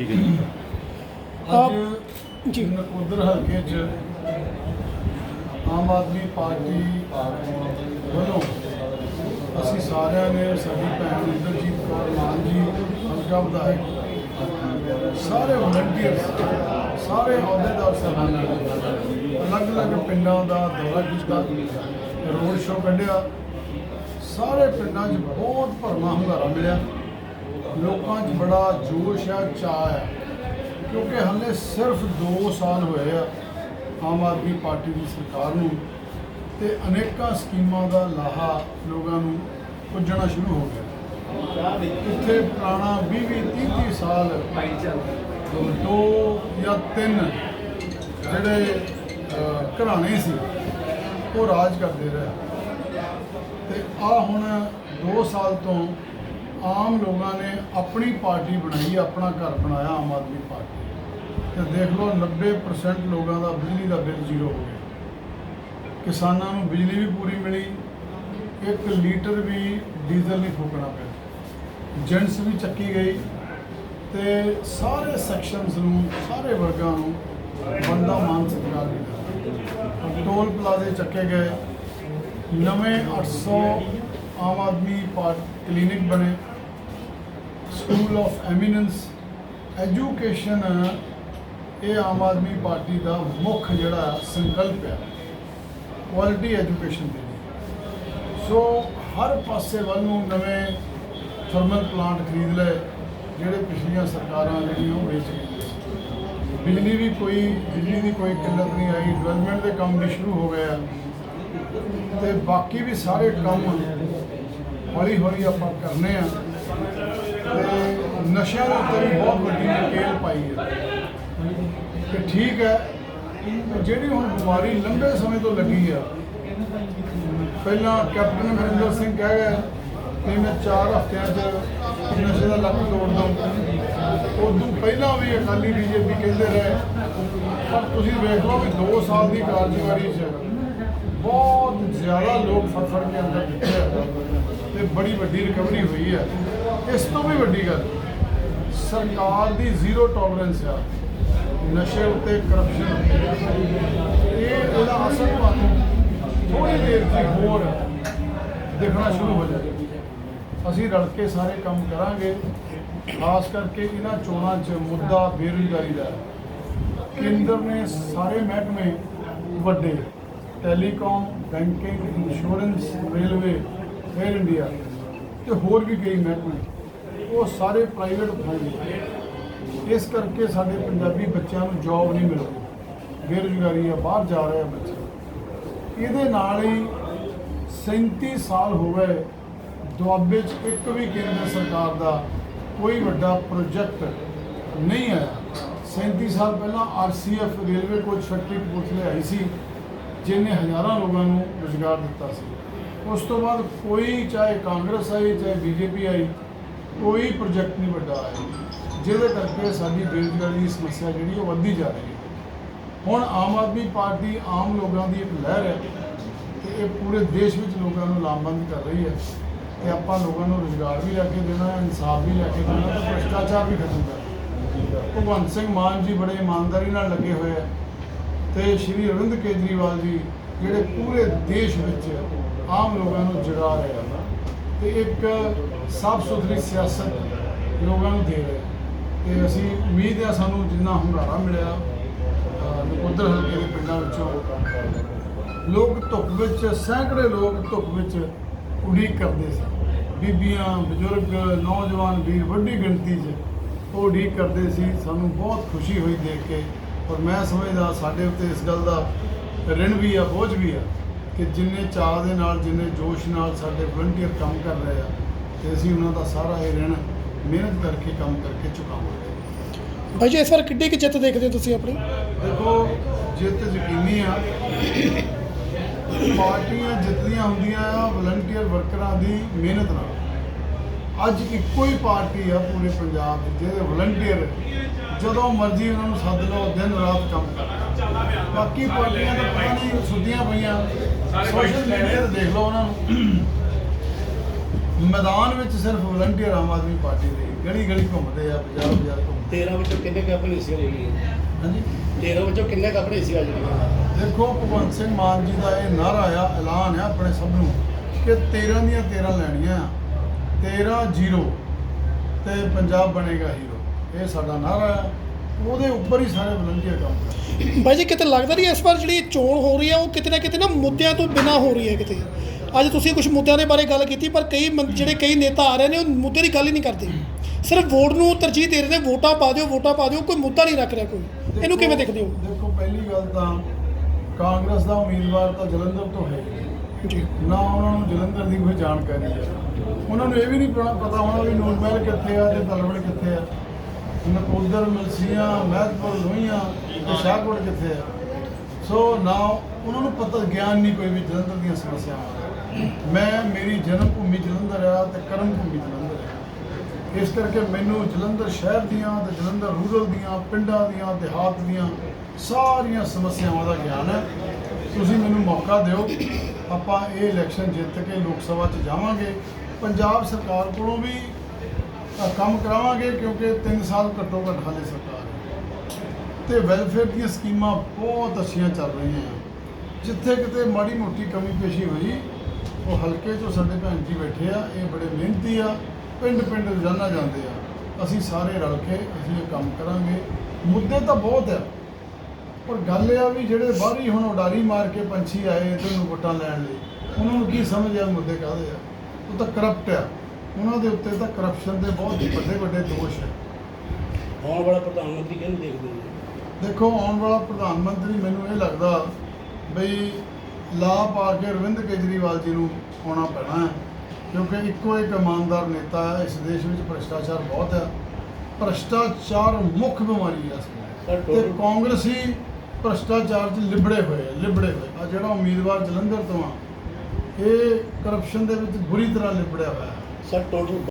ਠੀਕ ਹੈ ਜੀ। ਅੱਜ ਜੀ। ਨਕੋਦਰ ਹਲਕੇ 'ਚ ਆਮ ਆਦਮੀ ਪਾਰਟੀ ਵੱਲੋਂ ਅਸੀਂ ਸਾਰਿਆਂ ਨੇ ਸਾਡੀ ਭੈਣ ਇੰਦਰਜੀਤ ਕੌਰ ਮਾਨ ਜੀ ਹਲਕਾ ਵਿਧਾਇਕ ਸਾਰੇ ਵਲੰਟੀਅਰਸ ਸਾਰੇ ਅਹੁਦੇਦਾਰ ਸਾਹਿਬਾਨ ਅਲੱਗ-ਅਲੱਗ ਪਿੰਡਾਂ ਦਾ ਦੌਰਾ ਕੀਤਾ ਰੋਡ ਸ਼ੋਅ ਕੱਢਿਆ। ਸਾਰੇ ਪਿੰਡਾਂ 'ਚ ਬਹੁਤ ਭਰਮਾ ਹੁੰਗਾਰਾ ਮਿਲਿਆ। ਲੋਕਾਂ 'ਚ ਬੜਾ ਜੋਸ਼ ਆ, ਚਾਅ ਆ, ਕਿਉਂਕਿ ਹਲੇ ਸਿਰਫ 2 ਸਾਲ ਹੋਏ ਆ ਆਮ ਆਦਮੀ ਪਾਰਟੀ ਦੀ ਸਰਕਾਰ ਨੂੰ ਤੇ ਅਨੇਕਾਂ ਸਕੀਮਾਂ ਦਾ ਲਾਹਾ ਲੋਕਾਂ ਨੂੰ ਪੁੱਜਣਾ ਸ਼ੁਰੂ ਹੋ ਗਿਆ। ਇੱਥੇ ਪੁਰਾਣਾ 20 20 30 30 ਸਾਲ ਦੋ ਜਾਂ ਤਿੰਨ ਜਿਹੜੇ ਘਰਾਣੇ ਸੀ, ਉਹ ਰਾਜ ਕਰਦੇ ਰਹੇ। ਤੇ ਆ ਹੁਣ 2 ਸਾਲ ਤੋਂ ਆਮ ਲੋਕਾਂ ਨੇ ਆਪਣੀ ਪਾਰਟੀ ਬਣਾਈ, ਆਪਣਾ ਘਰ ਬਣਾਇਆ ਆਮ ਆਦਮੀ ਪਾਰਟੀ। ਤੇ ਦੇਖ ਲਓ 90% ਲੋਕਾਂ ਦਾ ਬਿਜਲੀ ਦਾ ਬਿੱਲ ਜ਼ੀਰੋ ਹੋ ਗਿਆ। ਕਿਸਾਨਾਂ ਨੂੰ ਬਿਜਲੀ ਵੀ ਪੂਰੀ ਮਿਲੀ, ਇੱਕ ਲੀਟਰ ਵੀ ਡੀਜ਼ਲ ਨਹੀਂ ਫੂਕਣਾ ਪਿਆ। ਜੈਂਟਸ ਵੀ ਚੱਕੀ ਗਈ ਤੇ ਸਾਰੇ ਸੈਕਸ਼ਨਸ ਨੂੰ, ਸਾਰੇ ਵਰਗਾਂ ਨੂੰ ਬੰਦਾ ਮਾਨ ਸਤਿਕਾਰ ਦਿੱਤਾ। ਟੋਲ ਪਲਾਜ਼ੇ ਚੱਕੇ ਗਏ, ਨਵੇਂ 800 ਆਮ ਆਦਮੀ ਪਾਰਟੀ ਕਲੀਨਿਕ ਬਣੇ। ਸਕੂਲ ਆਫ ਐਮੀਨੈਂਸ ਐਜੂਕੇਸ਼ਨ ਇਹ ਆਮ ਆਦਮੀ ਪਾਰਟੀ ਦਾ ਮੁੱਖ ਜਿਹੜਾ ਸੰਕਲਪ ਹੈ ਕੁਆਲਿਟੀ ਐਜੂਕੇਸ਼ਨ ਦੇ ਲਈ। ਸੋ ਹਰ ਪਾਸੇ ਵੱਲ ਨੂੰ ਨਵੇਂ ਥਰਮਲ ਪਲਾਂਟ ਖਰੀਦ ਲਏ, ਜਿਹੜੇ ਪਿਛਲੀਆਂ ਸਰਕਾਰਾਂ ਜਿਹੜੀਆਂ ਉਹ ਵੇਚ ਗਈਆਂ ਬਿਜਲੀ ਵੀ ਕੋਈ, ਬਿਜਲੀ ਦੀ ਕੋਈ ਕਿੱਲਤ ਨਹੀਂ ਆਈ ਡਿਵੈਲਪਮੈਂਟ ਦੇ ਕੰਮ ਵੀ ਸ਼ੁਰੂ ਹੋ ਗਏ ਆ। ਤੇ ਬਾਕੀ ਵੀ ਸਾਰੇ ਕੰਮ ਹੌਲੀ ਹੌਲੀ ਆਪਾਂ ਕਰਨੇ ਆ। ਤੇ ਨਸ਼ਿਆਂ ਦੇ ਉੱਤੇ ਵੀ ਬਹੁਤ ਵੱਡੀ ਨਕੇਲ ਪਾਈ ਹੈ। ਕਿ ਠੀਕ ਹੈ, ਜਿਹੜੀ ਹੁਣ ਬਿਮਾਰੀ ਲੰਬੇ ਸਮੇਂ ਤੋਂ ਲੱਗੀ ਆ। ਪਹਿਲਾਂ ਕੈਪਟਨ ਅਮਰਿੰਦਰ ਸਿੰਘ ਕਹਿ ਗਏ ਕਿ ਮੈਂ 4 ਹਫ਼ਤਿਆਂ 'ਚ ਨਸ਼ੇ ਦਾ ਲੱਕ ਤੋੜ ਦਊਂ ਉਦੋਂ ਪਹਿਲਾਂ ਵੀ ਅਕਾਲੀ ਬੀਜੇਪੀ ਕਹਿੰਦੇ ਰਹੇ, ਪਰ ਤੁਸੀਂ ਵੇਖ ਲਓ ਵੀ 2 ਸਾਲ ਦੀ ਕਾਰਜਕਾਰੀ 'ਚ ਬਹੁਤ ਜ਼ਿਆਦਾ ਲੋਕ ਫੜ ਫੜ ਕੇ ਅੰਦਰ ਦਿੱਤੇ ਆ। ਤੇ ਬੜੀ ਵੱਡੀ ਰਿਕਵਰੀ ਹੋਈ ਹੈ ਇਸ ਤੋਂ ਵੀ ਵੱਡੀ ਗੱਲ, ਸਰਕਾਰ ਦੀ ਜ਼ੀਰੋ ਟੋਲਰੈਂਸ ਆ, ਨਸ਼ੇ ਉੱਤੇ ਕਰਪਸ਼ਨ ਇਹ ਇਹਦਾ ਅਸਰ ਤੁਹਾਨੂੰ ਥੋੜੀ ਦੇਰ ਤੱਕ ਹੋਰ ਦੇਖਣਾ ਸ਼ੁਰੂ ਹੋ ਜਾਏਗਾ ਅਸੀਂ ਰਲ ਕੇ ਸਾਰੇ ਕੰਮ ਕਰਾਂਗੇ। ਖਾਸ ਕਰਕੇ ਇਹਨਾਂ ਚੋਣਾਂ 'ਚ ਮੁੱਦਾ ਬੇਰੁਜ਼ਗਾਰੀ ਦਾ। ਕੇਂਦਰ ਨੇ ਸਾਰੇ ਮਹਿਕਮੇ ਵੱਡੇ, telecom, banking, insurance, railway air India ਤੇ ਹੋਰ ਵੀ ਕਈ ਮਹਿਕਮੇ ਉਹ ਸਾਰੇ ਪ੍ਰਾਈਵੇਟ ਫੰਡ ਇਸ ਕਰਕੇ ਸਾਡੇ ਪੰਜਾਬੀ ਬੱਚਿਆਂ ਨੂੰ ਜੌਬ ਨਹੀਂ ਮਿਲ ਰਹੀ। ਬੇਰੁਜ਼ਗਾਰੀ ਆ, ਬਾਹਰ ਜਾ ਰਹੇ ਆ ਬੱਚੇ। ਇਹਦੇ ਨਾਲ ਹੀ 37 ਸਾਲ ਹੋ ਗਏ, ਦੁਆਬੇ 'ਚ ਇੱਕ ਵੀ ਕੇਂਦਰ ਸਰਕਾਰ ਦਾ ਕੋਈ ਵੱਡਾ ਪ੍ਰੋਜੈਕਟ ਨਹੀਂ ਆਇਆ। 37 ਸਾਲ ਪਹਿਲਾਂ ਆਰਸੀਐਫ ਰੇਲਵੇ ਕੋਚ ਫੈਕਟਰੀ ਕਪੂਰਥਲੇ ਆਈ ਸੀ, ਜਿਹਨੇ ਹਜ਼ਾਰਾਂ ਲੋਕਾਂ ਨੂੰ ਰੁਜ਼ਗਾਰ ਦਿੱਤਾ ਸੀ। ਉਸ ਤੋਂ ਬਾਅਦ ਕੋਈ ਚਾਹੇ ਕਾਂਗਰਸ ਆਈ, ਚਾਹੇ ਬੀਜੇਪੀ ਆਈ ਕੋਈ ਪ੍ਰੋਜੈਕਟ ਨਹੀਂ ਵੱਡਾ ਆਇਆ। ਜਿਹਦੇ ਕਰਕੇ ਸਾਡੀ ਬੇਰੁਜ਼ਗਾਰੀ ਦੀ ਸਮੱਸਿਆ ਜਿਹੜੀ ਉਹ ਵੱਧਦੀ ਜਾ ਰਹੀ ਹੈ। ਹੁਣ ਆਮ ਆਦਮੀ ਪਾਰਟੀ ਆਮ ਲੋਕਾਂ ਦੀ ਇੱਕ ਲਹਿਰ ਹੈ ਤੇ ਇਹ ਪੂਰੇ ਦੇਸ਼ ਵਿੱਚ ਲੋਕਾਂ ਨੂੰ ਲਾਮਬੰਦ ਕਰ ਰਹੀ ਹੈ ਤੇ ਆਪਾਂ ਲੋਕਾਂ ਨੂੰ ਰੁਜ਼ਗਾਰ ਵੀ ਲੈ ਕੇ ਦੇਣਾ, ਇਨਸਾਫ ਵੀ ਲੈ ਕੇ ਦੇਣਾ, ਤੇ ਭ੍ਰਿਸ਼ਟਾਚਾਰ ਵੀ ਖਤਮ ਕਰਨਾ ਭਗਵੰਤ ਸਿੰਘ ਮਾਨ ਜੀ ਬੜੇ ਇਮਾਨਦਾਰੀ ਨਾਲ ਲੱਗੇ ਹੋਏ ਆ ਤੇ ਸ਼੍ਰੀ ਅਰਵਿੰਦ ਕੇਜਰੀਵਾਲ ਜੀ, ਜਿਹੜੇ ਪੂਰੇ ਦੇਸ਼ ਵਿੱਚ ਆਮ ਲੋਕਾਂ ਨੂੰ ਜਗਾ ਰਹੇ ਆ, ਤੇ ਇੱਕ ਸਾਫ਼ ਸੁਥਰੀ ਸਿਆਸਤ ਲੋਕਾਂ ਨੂੰ ਦੇ ਰਹੇ ਆ। ਤੇ ਅਸੀਂ ਉਮੀਦ ਹੈ ਸਾਨੂੰ ਜਿੰਨਾ ਹੁੰਗਾਰਾ ਮਿਲਿਆ ਨਕੋਦਰ ਹਲਕੇ ਦੇ ਪਿੰਡਾਂ ਵਿੱਚੋਂ, ਲੋਕ ਧੁੱਪ ਵਿੱਚ, ਸੈਂਕੜੇ ਲੋਕ ਧੁੱਪ ਵਿੱਚ ਉਡੀਕ ਕਰਦੇ ਸੀ ਬੀਬੀਆਂ, ਬਜ਼ੁਰਗ, ਨੌਜਵਾਨ ਵੀਰ, ਵੱਡੀ ਗਿਣਤੀ 'ਚ ਉਹ ਉਡੀਕ ਕਰਦੇ ਸੀ ਸਾਨੂੰ ਬਹੁਤ ਖੁਸ਼ੀ ਹੋਈ ਦੇਖ ਕੇ ਔਰ ਮੈਂ ਸਮਝਦਾ ਸਾਡੇ ਉੱਤੇ ਇਸ ਗੱਲ ਦਾ ਰਿਣ ਵੀ ਆ, ਬੋਝ ਵੀ ਆ ਕਿ ਜਿੰਨੇ ਚਾਅ ਦੇ ਨਾਲ, ਜਿੰਨੇ ਜੋਸ਼ ਨਾਲ ਸਾਡੇ ਵਲੰਟੀਅਰ ਕੰਮ ਕਰ ਰਹੇ ਆ ਤੇ ਅਸੀਂ ਉਹਨਾਂ ਦਾ ਸਾਰਾ ਇਹ ਰਿਣ ਮਿਹਨਤ ਕਰਕੇ ਕੰਮ ਕਰਕੇ ਚੁਕਾਵਾਂਗੇ। ਭਾਈ ਜੀ ਇਸ ਵਾਰ ਕਿੱਡੀ ਕਿ ਜਿੱਤ ਦੇਖਦੇ ਹੋ ਤੁਸੀਂ ਆਪਣੀ? ਦੇਖੋ ਜਿੱਤ ਯਕੀਨੀ ਆ। ਪਾਰਟੀਆਂ ਜਿੱਤਦੀਆਂ ਹੁੰਦੀਆਂ ਆ ਵਲੰਟੀਅਰ ਵਰਕਰਾਂ ਦੀ ਮਿਹਨਤ ਨਾਲ। ਅੱਜ ਇੱਕੋ ਹੀ ਪਾਰਟੀ ਆ ਪੂਰੇ ਪੰਜਾਬ 'ਚ ਜਿਹਦੇ ਵਲੰਟੀਅਰ ਜਦੋਂ ਮਰਜ਼ੀ ਉਹਨਾਂ ਨੂੰ ਸੱਦ ਲਓ ਦਿਨ ਰਾਤ ਕੰਮ ਕਰਦੇ ਬਾਕੀ ਪਾਰਟੀਆਂ ਤਾਂ ਪਤਾ ਨਹੀਂ ਸੁੱਤੀਆਂ ਪਈਆਂ। ਸੋਸ਼ਲ ਮੀਡੀਆ ਤੇ ਦੇਖ ਲਓ ਉਹਨਾਂ ਨੂੰ। ਮੈਦਾਨ ਵਿੱਚ ਸਿਰਫ ਵਲੰਟੀਅਰ ਆਮ ਆਦਮੀ ਪਾਰਟੀ ਦੇ ਗਲੀ ਗਲੀ ਘੁੰਮਦੇ ਆ ਬਾਜ਼ਾਰ ਬਾਜ਼ਾਰ ਘੁੰਮਦੇ। 13 ਵਿੱਚੋਂ ਕਿੰਨੇ ਕੁ ਆਪਣੇ ਹਿੱਸੇ ਹੋਈ ਹੈ ਹਾਂਜੀ? 13 ਵਿੱਚੋਂ ਕਿੰਨੇ ਕੁ ਆਪਣੇ ਹਿੱਸੇ ਆ ਜਿਹੜੀਆਂ ਦੇਖੋ ਭਗਵੰਤ ਸਿੰਘ ਮਾਨ ਜੀ ਦਾ ਇਹ ਨਾਰਾ ਆ ਐਲਾਨ ਆ ਆਪਣੇ ਸਭ ਨੂੰ ਕਿ 13 ਦੀਆਂ 13 ਲੈਣੀਆਂ ਆ। 13 ਜ਼ੀਰੋ ਤੇ ਪੰਜਾਬ ਬਣੇਗਾ ਹੀਰੋ। ਇਹ ਸਾਡਾ ਨਾਰਾ ਆ। ਉਹਦੇ ਉੱਪਰ ਹੀ ਸਾਰੇ ਵਲੰਟੀਅਰ ਕੰਮ ਕਰਦੇ ਬਾਈ ਜੀ ਕਿਤੇ ਲੱਗਦਾ ਨਹੀਂ ਇਸ ਵਾਰ ਜਿਹੜੀ ਚੋਣ ਹੋ ਰਹੀ ਹੈ ਉਹ ਕਿਤੇ ਨਾ ਕਿਤੇ ਨਾ ਮੁੱਦਿਆਂ ਤੋਂ ਬਿਨਾ ਹੋ ਰਹੀ ਹੈ ਕਿਤੇ। ਅੱਜ ਤੁਸੀਂ ਕੁਝ ਮੁੱਦਿਆਂ ਦੇ ਬਾਰੇ ਗੱਲ ਕੀਤੀ ਪਰ ਕਈ ਮੰ- ਜਿਹੜੇ ਕਈ ਨੇਤਾ ਆ ਰਹੇ ਨੇ ਉਹ ਮੁੱਦੇ ਦੀ ਗੱਲ ਹੀ ਨਹੀਂ ਕਰਦੇ। ਸਿਰਫ ਵੋਟ ਨੂੰ ਤਰਜੀਹ ਦੇ ਰਹੇ ਨੇ ਵੋਟਾਂ ਪਾ ਦਿਓ ਵੋਟਾਂ ਪਾ ਦਿਓ ਕੋਈ ਮੁੱਦਾ ਨਹੀਂ ਰੱਖ ਰਿਹਾ ਕੋਈ। ਇਹਨੂੰ ਕਿਵੇਂ ਦੇਖਦੇ ਹੋ? ਦੇਖੋ ਪਹਿਲੀ ਗੱਲ ਤਾਂ ਕਾਂਗਰਸ ਦਾ ਉਮੀਦਵਾਰ ਤਾਂ ਜਲੰਧਰ ਤੋਂ ਹੈ ਜੀ। ਨਾ ਉਹਨਾਂ ਨੂੰ ਜਲੰਧਰ ਦੀ ਕੋਈ ਜਾਣਕਾਰੀ ਹੈ। ਉਹਨਾਂ ਨੂੰ ਇਹ ਵੀ ਨਹੀਂ ਪਤਾ ਪਤਾ ਹੋਣਾ ਵੀ ਨੂਰ ਮਹਿਲ ਕਿੱਥੇ ਆ ਤੇ ਤਲਵੜ ਕਿੱਥੇ ਆ। ਨਕੋਦਰ ਮਲਸੀਆਂ ਮਹਿਤਪੁਰ ਲੋਹੀਆਂ ਤੇ ਸ਼ਾਹਕੋਟ ਕਿੱਥੇ ਆ। ਸੋ ਨਾ ਉਹਨਾਂ ਨੂੰ ਪਤਾ ਗਿਆਨ ਨਹੀਂ ਕੋਈ ਵੀ ਜਲੰਧਰ ਦੀਆਂ ਸਮੱਸਿਆਵਾਂ ਦਾ। ਮੈਂ ਮੇਰੀ ਜਨਮ ਭੂਮੀ ਜਲੰਧਰ ਆ ਤੇ ਕਰਮ ਭੂਮੀ ਜਲੰਧਰ ਆ। ਇਸ ਕਰਕੇ ਮੈਨੂੰ ਜਲੰਧਰ ਸ਼ਹਿਰ ਦੀਆਂ ਤੇ ਜਲੰਧਰ ਰੂਰਲ ਦੀਆਂ, ਪਿੰਡਾਂ ਦੀਆਂ, ਦਿਹਾਤ ਦੀਆਂ ਸਾਰੀਆਂ ਸਮੱਸਿਆਵਾਂ ਦਾ ਗਿਆਨ ਹੈ। ਤੁਸੀਂ ਮੈਨੂੰ ਮੌਕਾ ਦਿਓ, ਆਪਾਂ ਇਹ ਇਲੈਕਸ਼ਨ ਜਿੱਤ ਕੇ ਲੋਕ ਸਭਾ 'ਚ ਜਾਵਾਂਗੇ। ਪੰਜਾਬ ਸਰਕਾਰ ਕੋਲੋਂ ਵੀ ਕੰਮ ਕਰਾਵਾਂਗੇ ਕਿਉਂਕਿ 3 ਸਾਲ ਘੱਟੋ ਘੱਟ ਹਾਲੇ ਸਰਕਾਰ ਹੈ। ਤੇ ਵੈਲਫੇਅਰ ਦੀਆਂ ਸਕੀਮਾਂ ਬਹੁਤ ਅੱਛੀਆਂ ਚੱਲ ਰਹੀਆਂ। ਜਿੱਥੇ ਕਿਤੇ ਮਾੜੀ ਮੋਟੀ ਕਮੀ ਪੇਸ਼ੀ ਹੋਈ ਉਹ ਹਲਕੇ 'ਚੋਂ ਸਾਡੇ ਭੈਣ ਜੀ ਬੈਠੇ ਆ ਇਹ ਬੜੇ ਮਿਹਨਤੀ ਆ ਪਿੰਡ ਪਿੰਡ ਰੋਜ਼ਾਨਾ ਜਾਂਦੇ ਆ। ਅਸੀਂ ਸਾਰੇ ਰਲ ਕੇ ਅਸੀਂ ਇਹ ਕੰਮ ਕਰਾਂਗੇ। ਮੁੱਦੇ ਤਾਂ ਬਹੁਤ ਆ ਪਰ ਗੱਲ ਇਹ ਆ ਵੀ ਜਿਹੜੇ ਬਾਹਰੀ ਹੁਣ ਉਡਾਰੀ ਮਾਰ ਕੇ ਪੰਛੀ ਆਏ ਤੈਨੂੰ ਵੋਟਾਂ ਲੈਣ ਲਈ ਉਹਨਾਂ ਨੂੰ ਕੀ ਸਮਝ ਆ ਮੁੱਦੇ ਕਾਹਦੇ ਆ? ਉਹ ਤਾਂ ਕਰਪਟ ਆ। ਉਹਨਾਂ ਦੇ ਉੱਤੇ ਤਾਂ ਕਰਪਸ਼ਨ ਦੇ ਬਹੁਤ ਵੱਡੇ ਵੱਡੇ ਦੋਸ਼ ਆ। ਆਉਣ ਵਾਲਾ ਪ੍ਰਧਾਨ ਮੰਤਰੀ ਕਿਹਨੂੰ ਦੇਖਦੇ ਹੋ ਦੇਖੋ ਆਉਣ ਵਾਲਾ ਪ੍ਰਧਾਨ ਮੰਤਰੀ ਮੈਨੂੰ ਇਹ ਲੱਗਦਾ ਬਈ ਲਾ ਪਾ ਕੇ ਅਰਵਿੰਦ ਕੇਜਰੀਵਾਲ ਜੀ ਨੂੰ ਆਉਣਾ ਪੈਣਾ ਹੈ ਕਿਉਂਕਿ ਇੱਕੋ ਇੱਕ ਇਮਾਨਦਾਰ ਨੇਤਾ ਹੈ ਇਸ ਦੇਸ਼ ਵਿੱਚ ਭ੍ਰਿਸ਼ਟਾਚਾਰ ਬਹੁਤ ਹੈ। ਭ੍ਰਿਸ਼ਟਾਚਾਰ ਮੁੱਖ ਬਿਮਾਰੀ ਹੈ ਇਸ। ਤੇ ਕਾਂਗਰਸੀ ਭ੍ਰਿਸ਼ਟਾਚਾਰ 'ਚ ਲਿਬੜੇ ਹੋਏ ਆ ਲਿਬੜੇ ਹੋਏ ਆ ਜਿਹੜਾ ਉਮੀਦਵਾਰ ਜਲੰਧਰ ਤੋਂ ਆ ਇਹ ਕਰਪਸ਼ਨ ਦੇ ਵਿੱਚ ਬੁਰੀ ਤਰ੍ਹਾਂ ਲਿਬੜਿਆ ਹੋਇਆ ਹੈ। Sir total